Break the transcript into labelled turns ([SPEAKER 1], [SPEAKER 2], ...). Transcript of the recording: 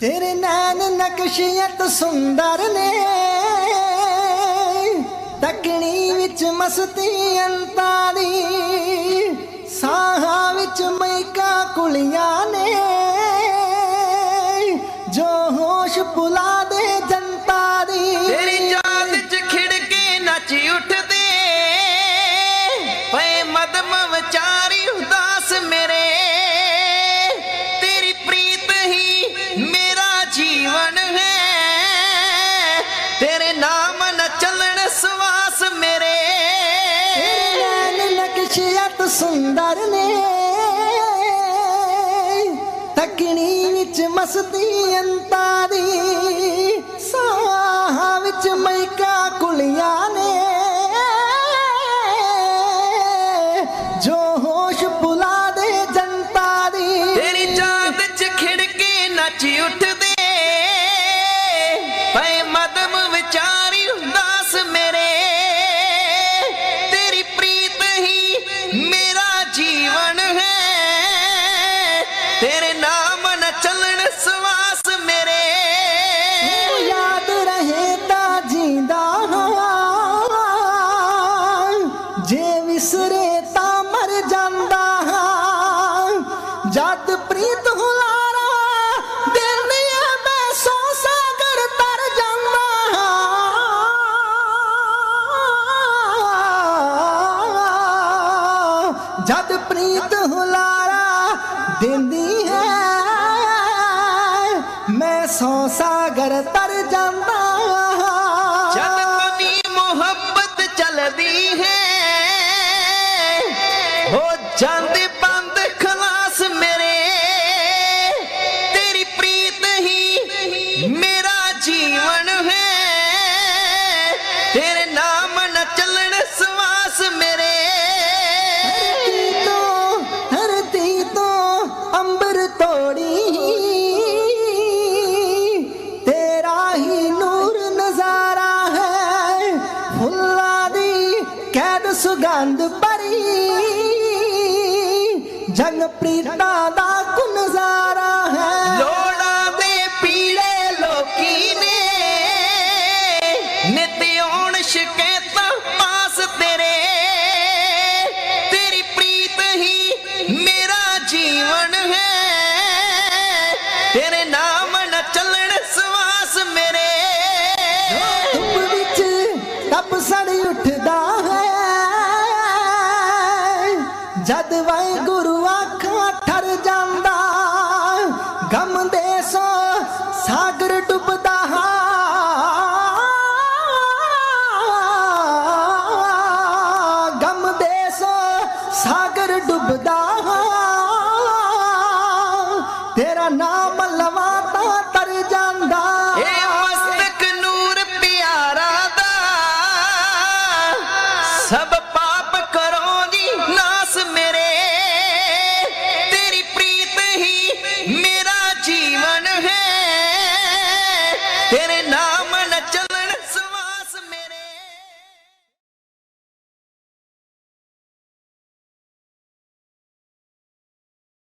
[SPEAKER 1] ਤੇਰੇ ਨੈਣ ਨਕਸ਼ੀਅਤ ਸੁੰਦਰ ਨੇ। ਤਕਣੀ ਵਿੱਚ ਮਸਤੀ ਅੰਤਾਂ ਸਾਹਾਂ ਵਿੱਚ ਮਹਿਕਾ ਕੁਲੀਆਂ ਨੇ। ਜੋ ਹੋਸ਼ ਭੁਲਾ ਦੇ ਸੁੰਦਰ ਨੇ। ਤਕਣੀ ਵਿੱਚ ਮਸਤੀ ਅੰਤਾਂ ਦੀ। ਸਾਹਾਂ ਵਿੱਚ ਮਹਿਕਾ ਕੁਲੀਆਂ ਨੇ। ਜੋ ਹੋਸ਼ ਬੁਲਾ ਦੇ ਜਨਤਾ ਦੀ।
[SPEAKER 2] ਤੇਰੀ ਯਾਦ ਚ ਖਿੜ ਕੇ ਨੱਚ ਉੱਠਦੇ
[SPEAKER 1] ਜਦ ਪ੍ਰੀਤ ਹੁਲਾਰਾ ਦਿਲ ਦੀਆਂ ਮੈਂ ਸੌ ਸਾਗਰ ਤਰ ਜਾਂਦਾ। ਹਾਂ ਜਦ ਪ੍ਰੀਤ ਹੁਲਾਰਾ ਦਿੰਦੀ ਹੈ, ਮੈਂ ਸੌ ਸਾਗਰ ਤਰ ਜਾਂਦਾ।
[SPEAKER 2] ਜਦ ਤਨੀ ਮੁਹੱਬਤ ਚੱਲਦੀ ਹੈ, ਹੋ ਜਾਂਦੇ ਮੇਰੇ।
[SPEAKER 1] ਧਰਤੀ ਤੋਂ ਧਰਤੀ ਤੋਂ ਅੰਬਰ ਤੋੜੀ। ਤੇਰਾ ਹੀ ਨੂਰ ਨਜ਼ਾਰਾ ਹੈ, ਫੁੱਲਾਂ ਦੀ ਕੈਦ ਸੁਗੰਧ ਭਰੀ। ਜੰਗ ਪ੍ਰੀਤਾਂ ਦਾ ਕੁਨਜ਼ਾਰਾ ਜਦ ਵਾਹਿਗੁਰੂ ਆਖਾਂ ਠਰ ਜਾਂਦਾ, ਗਮ ਦੇ ਸੋ ਸਾਗਰ ਡੁੱਬਦਾ ਹਾਂ। ਗਮ ਦੇ ਸੋ ਸਾਗਰ ਡੁੱਬਦਾ ਹਾਂ। ਤੇਰਾ ਨਾਮ